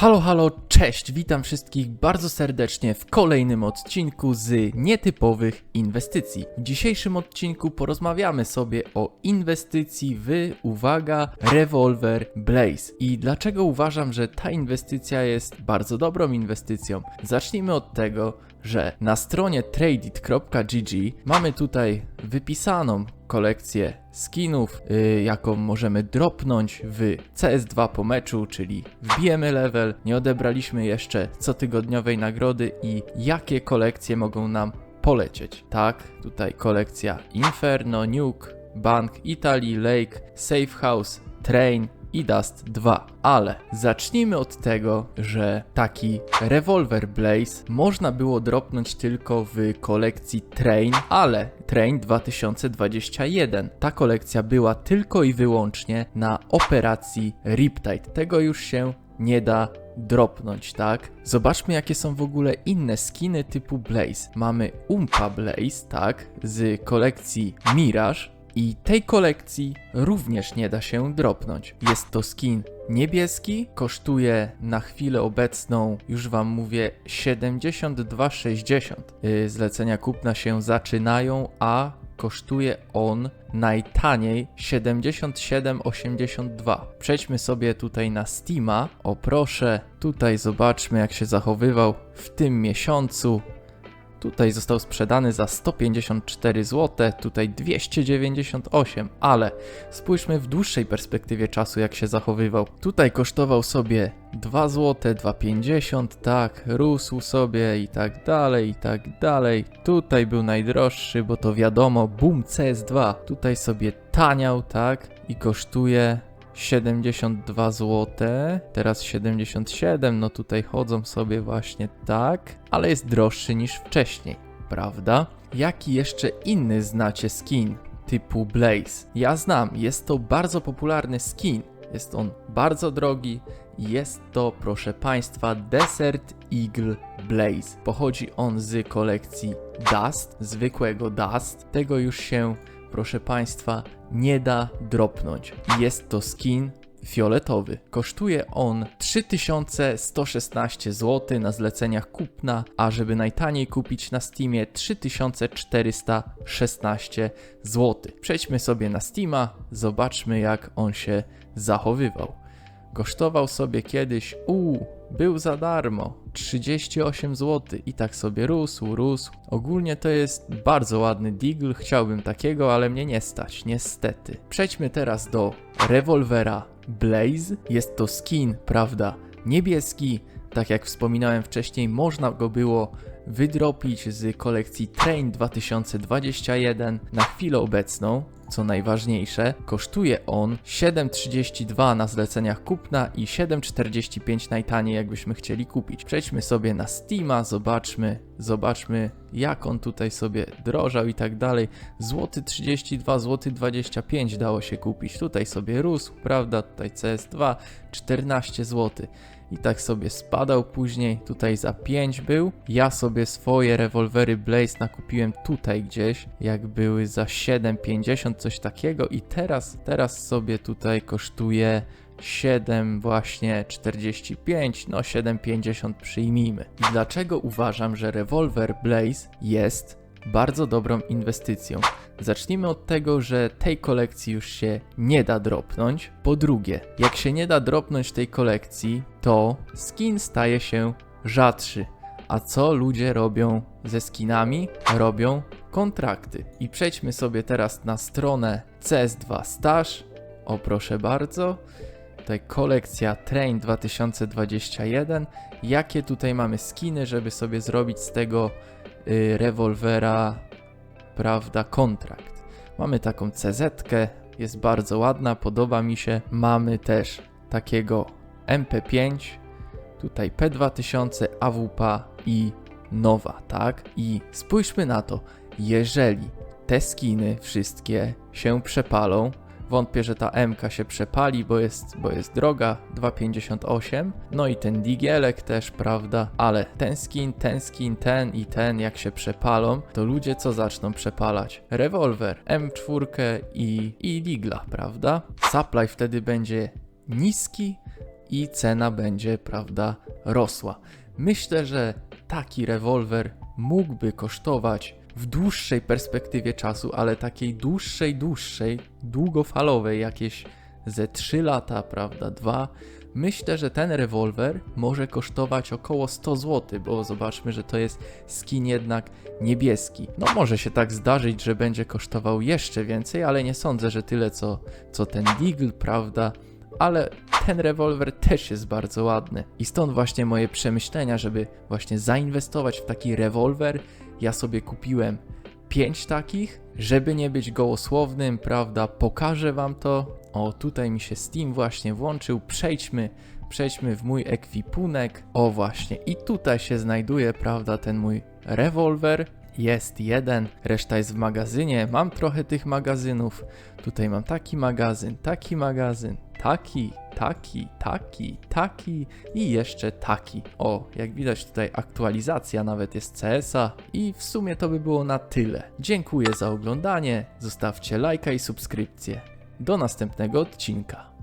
Halo, halo, cześć, witam wszystkich bardzo serdecznie w kolejnym odcinku z nietypowych inwestycji. W dzisiejszym odcinku porozmawiamy sobie o inwestycji w, uwaga, rewolwer Blaze. I dlaczego uważam, że ta inwestycja jest bardzo dobrą inwestycją? Zacznijmy od tego, że na stronie tradeit.gg mamy tutaj wypisaną kolekcję skinów, yy, jaką możemy dropnąć w CS2 po meczu, czyli wbijemy level, nie odebraliśmy jeszcze cotygodniowej nagrody i jakie kolekcje mogą nam polecieć. Tak, tutaj kolekcja Inferno, Nuke, Bank, Italy, Lake, Safe House, Train, i Dust 2. Ale zacznijmy od tego, że taki rewolwer Blaze można było dropnąć tylko w kolekcji Train, ale Train 2021. Ta kolekcja była tylko i wyłącznie na operacji Riptide. Tego już się nie da dropnąć, tak? Zobaczmy, jakie są w ogóle inne skiny typu Blaze. Mamy Umpa Blaze, tak? Z kolekcji Mirage. I tej kolekcji również nie da się dropnąć. Jest to skin niebieski, kosztuje na chwilę obecną, już wam mówię, 72,60. Yy, zlecenia kupna się zaczynają, a kosztuje on najtaniej 77,82. Przejdźmy sobie tutaj na Steama. O proszę, tutaj zobaczmy jak się zachowywał w tym miesiącu. Tutaj został sprzedany za 154 zł, tutaj 298, ale spójrzmy w dłuższej perspektywie czasu, jak się zachowywał. Tutaj kosztował sobie 2 zł, 2,50, tak, rósł sobie i tak dalej, i tak dalej. Tutaj był najdroższy, bo to wiadomo, boom CS2. Tutaj sobie taniał, tak, i kosztuje 72 zł, teraz 77, no tutaj chodzą sobie właśnie tak, ale jest droższy niż wcześniej, prawda? Jaki jeszcze inny znacie skin typu Blaze? Ja znam, jest to bardzo popularny skin, jest on bardzo drogi, jest to, proszę Państwa, Desert Eagle Blaze. Pochodzi on z kolekcji Dust, zwykłego Dust. Tego już się proszę Państwa, nie da dropnąć. Jest to skin fioletowy. Kosztuje on 3116 zł na zleceniach kupna, a żeby najtaniej kupić na Steamie 3416 zł. Przejdźmy sobie na Steama, zobaczmy jak on się zachowywał. Kosztował sobie kiedyś, uuu, był za darmo, 38 zł i tak sobie rósł, rósł. Ogólnie to jest bardzo ładny Deagle, chciałbym takiego, ale mnie nie stać, niestety. Przejdźmy teraz do rewolwera Blaze. Jest to skin, prawda, niebieski. Tak jak wspominałem wcześniej, można go było wydropić z kolekcji Train 2021 na chwilę obecną co najważniejsze, kosztuje on 7,32 na zleceniach kupna i 7,45 najtaniej jakbyśmy chcieli kupić. Przejdźmy sobie na Steama, zobaczmy, zobaczmy jak on tutaj sobie drożał i tak dalej. Złoty 32, złoty 25 dało się kupić. Tutaj sobie rósł, prawda? Tutaj CS2 14 zł i tak sobie spadał później, tutaj za 5 był. Ja sobie swoje rewolwery Blaze nakupiłem tutaj gdzieś, jak były za 7,50 coś takiego i teraz, teraz sobie tutaj kosztuje 7 właśnie 45, no 7,50 przyjmijmy. I dlaczego uważam, że rewolwer Blaze jest bardzo dobrą inwestycją? Zacznijmy od tego, że tej kolekcji już się nie da dropnąć. Po drugie, jak się nie da dropnąć tej kolekcji, to skin staje się rzadszy. A co ludzie robią ze skinami? Robią kontrakty. I przejdźmy sobie teraz na stronę CS2 Stash. O proszę bardzo. Tutaj kolekcja Train 2021. Jakie tutaj mamy skiny, żeby sobie zrobić z tego rewolwera prawda, kontrakt. Mamy taką CZ, jest bardzo ładna, podoba mi się. Mamy też takiego MP5, tutaj P2000, AWP i Nowa, tak? I spójrzmy na to, jeżeli te skiny wszystkie się przepalą, Wątpię, że ta MK się przepali, bo jest, bo jest droga, 2,58. No i ten digielek też, prawda? Ale ten skin, ten skin, ten i ten, jak się przepalą, to ludzie co zaczną przepalać? Rewolwer, M4 i, i digla, prawda? Supply wtedy będzie niski i cena będzie, prawda, rosła. Myślę, że taki rewolwer mógłby kosztować w dłuższej perspektywie czasu, ale takiej dłuższej, dłuższej, długofalowej, jakieś ze 3 lata, prawda, 2. Myślę, że ten rewolwer może kosztować około 100 zł, bo zobaczmy, że to jest skin jednak niebieski. No może się tak zdarzyć, że będzie kosztował jeszcze więcej, ale nie sądzę, że tyle co, co ten Deagle, prawda? ale ten rewolwer też jest bardzo ładny. I stąd właśnie moje przemyślenia, żeby właśnie zainwestować w taki rewolwer. Ja sobie kupiłem 5 takich, żeby nie być gołosłownym, prawda? Pokażę wam to. O, tutaj mi się Steam właśnie włączył. Przejdźmy, przejdźmy w mój ekwipunek. O, właśnie. I tutaj się znajduje, prawda, ten mój rewolwer. Jest jeden, reszta jest w magazynie. Mam trochę tych magazynów. Tutaj mam taki magazyn, taki magazyn, taki, taki, taki, taki i jeszcze taki. O, jak widać tutaj aktualizacja nawet jest CS-a i w sumie to by było na tyle. Dziękuję za oglądanie, zostawcie lajka i subskrypcję. Do następnego odcinka.